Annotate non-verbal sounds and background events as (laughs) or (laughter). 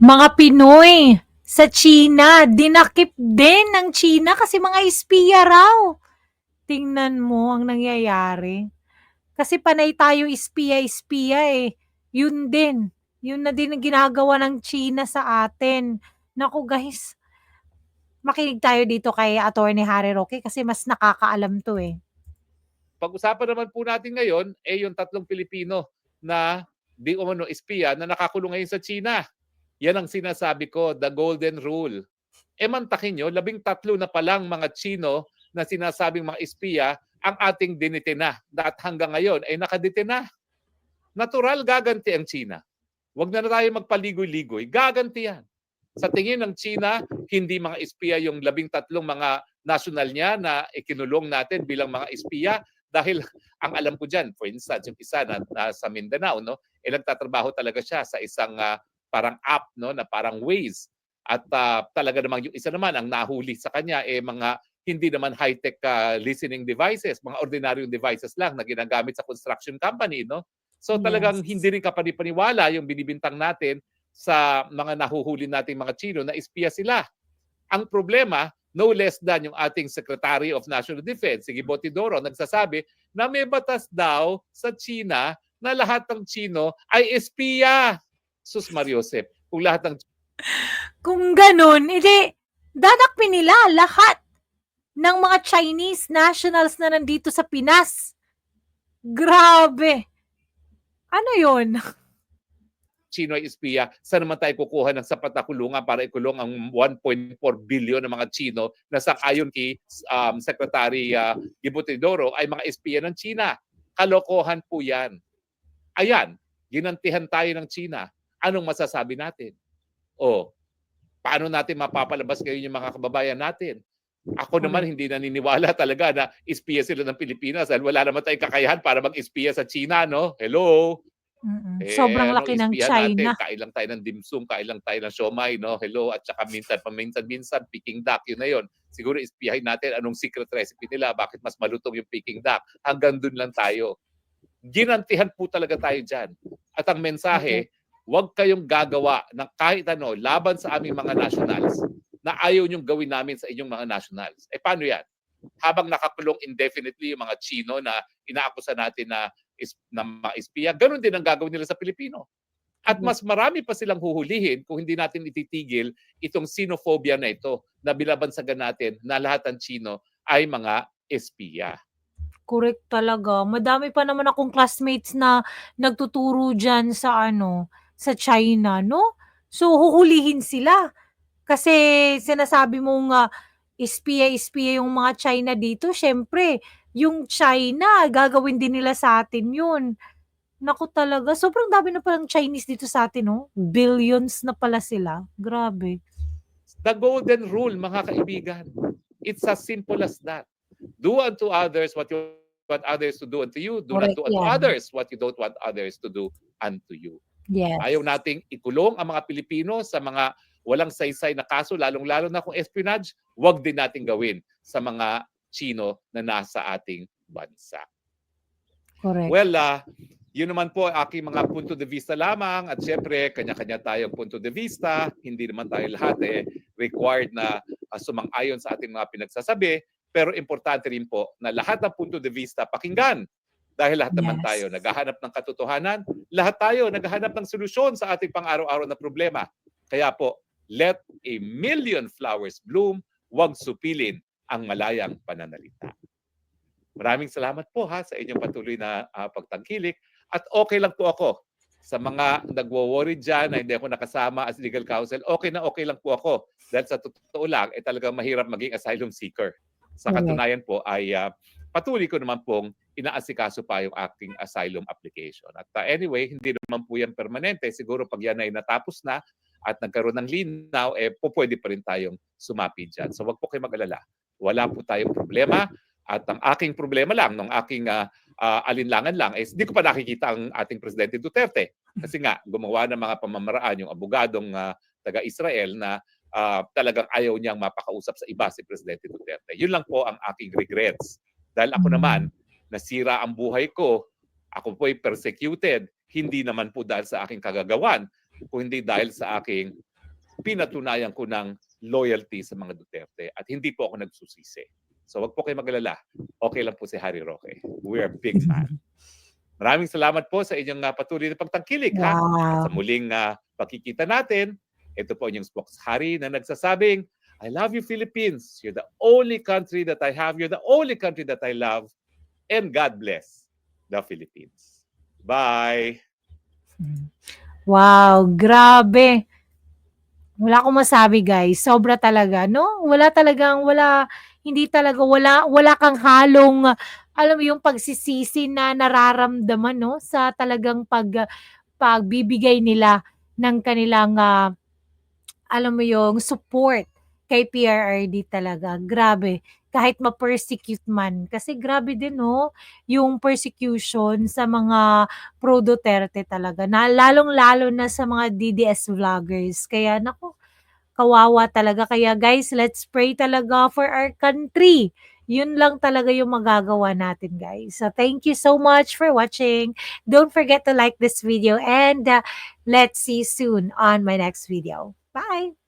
Mga Pinoy sa China, dinakip din ng China kasi mga espiya raw. Tingnan mo ang nangyayari. Kasi panay tayo espiya-espiya eh. Yun din. Yun na din ang ginagawa ng China sa atin. Naku guys, makinig tayo dito kay Attorney Harry Roque kasi mas nakakaalam to eh. Pag-usapan naman po natin ngayon eh yung tatlong Pilipino na di umano espiya na nakakulong ngayon sa China. Yan ang sinasabi ko, the golden rule. E mantakin nyo, labing tatlo na palang mga Chino na sinasabing mga espiya ang ating dinitina. At hanggang ngayon ay nakaditina. Natural gaganti ang China. Huwag na, na tayo magpaligoy-ligoy. Gaganti yan. Sa tingin ng China, hindi mga espiya yung labing tatlong mga national niya na ikinulong natin bilang mga espiya dahil ang alam ko diyan for instance yung isa na, na sa Mindanao no eh nagtatrabaho talaga siya sa isang ah, parang app no na parang Waze at ah, talaga namang yung isa naman ang nahuli sa kanya eh mga hindi naman high-tech ah, listening devices, mga ordinaryong devices lang na ginagamit sa construction company no. So talagang Yes. hindi rin kapanipaniwala yung binibintang natin sa mga nahuhuli nating mga Chino na espiya sila. Ang problema, no less than yung ating Secretary of National Defense, si Gibo Tidoro, nagsasabi na may batas daw sa China na lahat ng Chino ay espiya. Sus Mariosep, kung lahat ng Kung ganun, edi dadakpin nila lahat ng mga Chinese nationals na nandito sa Pinas. Grabe. Ano yun? (laughs) Chino ay espiya, saan naman tayo kukuha ng sapat na kulungan para ikulong ang 1.4 billion ng mga Chino na sa ayon kay um, Secretary uh, Gibo Teodoro ay mga espiya ng China. Kalokohan po yan. Ayan, ginantihan tayo ng China. Anong masasabi natin? O, paano natin mapapalabas ngayon yung mga kababayan natin? Ako naman hindi naniniwala (laughs) talaga na espiya sila ng Pilipinas dahil wala naman tayong kakayahan para mag-espiya sa China, no? Hello? Mm-mm. Eh, Sobrang laki ng ispihan China. Natin? Kain lang tayo ng dimsum, kain lang tayo ng siomay, no? Hello, at saka minsan, paminsan-minsan, Peking duck, yun na yun. Siguro ispiyahin natin anong secret recipe nila, bakit mas malutong yung Peking duck. Hanggang dun lang tayo. Ginantihan po talaga tayo dyan. At ang mensahe, huwag kayong gagawa ng kahit ano laban sa aming mga nationals na ayaw niyong gawin namin sa inyong mga nationals. Eh paano yan? Habang nakakulong indefinitely yung mga Chino na inaakusa natin na is, na mga espiya, ganun din ang gagawin nila sa Pilipino. At Mhm. mas marami pa silang huhulihin kung hindi natin ititigil itong xenophobia na ito na bilabansagan natin na lahat ng Chino ay mga espiya. Correct talaga. Madami pa naman akong classmates na nagtuturo dyan sa ano, sa China, no? So, huhulihin sila. Kasi sinasabi mong uh, espiya-espiya yung mga China dito. Syempre, yung China, gagawin din nila sa atin yun. Naku talaga, sobrang dami na palang Chinese dito sa atin, no? Billions na pala sila. Grabe. The golden rule, mga kaibigan. It's as simple as that. Do unto others what you want others to do unto you. Do not Correct do unto yan. others what you don't want others to do unto you. Yes. Ayaw nating ikulong ang mga Pilipino sa mga walang saysay na kaso, lalong-lalo na kung espionage, wag din natin gawin sa mga Chino na nasa ating bansa. Correct. Well, ah, yun naman po ang aking mga punto de vista lamang at syempre kanya-kanya tayong punto de vista. Hindi naman tayo lahat eh required na ah, sumang-ayon sa ating mga pinagsasabi. Pero importante rin po na lahat ng punto de vista pakinggan. Dahil lahat naman Yes. tayo naghahanap ng katotohanan, lahat tayo naghahanap ng solusyon sa ating pang-araw-araw na problema. Kaya po, let a million flowers bloom, huwag supilin ang malayang pananalita. Maraming salamat po ha sa inyong patuloy na ah, pagtangkilik. At okay lang po ako sa mga nagwo-worry dyan na hindi ako nakasama as legal counsel. Okay na okay lang po ako. Dahil sa totoo lang, eh talagang mahirap maging asylum seeker. Sa katunayan po ay ah, patuloy ko naman pong inaasikaso pa yung aking asylum application. At ah, anyway, hindi naman po yan permanente. Siguro pag yan ay natapos na at nagkaroon ng linaw, eh po pwede pa rin tayong sumapi dyan. So wag po kayo mag-alala. Wala po tayong problema. At ang aking problema lang, ng aking ah, ah, alinlangan lang, is hindi ko pa nakikita ang ating Presidente Duterte. Kasi nga, gumawa ng mga pamamaraan yung abogadong ah, taga-Israel na ah, talagang ayaw niyang mapakausap sa iba si Presidente Duterte. Yun lang po ang aking regrets. Dahil ako Mm. naman, nasira ang buhay ko, ako po'y persecuted, hindi naman po dahil sa aking kagagawan, kundi dahil sa aking pinatunayan ko ng loyalty sa mga Duterte at hindi po ako nagsusisi. So wag po kayo magalala. Okay lang po si Harry Roque. We are big fan. Maraming salamat po sa inyong uh, patuloy na pagtangkilik. Ha? At Wow. sa muling uh, pagkikita natin, ito po inyong spokes Harry na nagsasabing, I love you Philippines. You're the only country that I have. You're the only country that I love. And God bless the Philippines. Bye. Wow, grabe. Wala akong masabi guys, sobra talaga 'no? Wala talagang wala hindi talaga wala wala kang halong, alam mo yung pagsisisi na nararamdaman 'no, sa talagang pag pagbibigay nila ng kanilang, ah, alam mo yung support kay PRRD talaga, grabe. Kahit ma-persecute man, kasi grabe din 'no, yung persecution sa mga pro Duterte talaga na lalong-lalo na sa mga DDS vloggers. Kaya naku, kawawa talaga. Kaya guys, let's pray talaga for our country. Yun lang talaga yung magagawa natin guys. So thank you so much for watching. Don't forget to like this video and uh, let's see soon on my next video. Bye!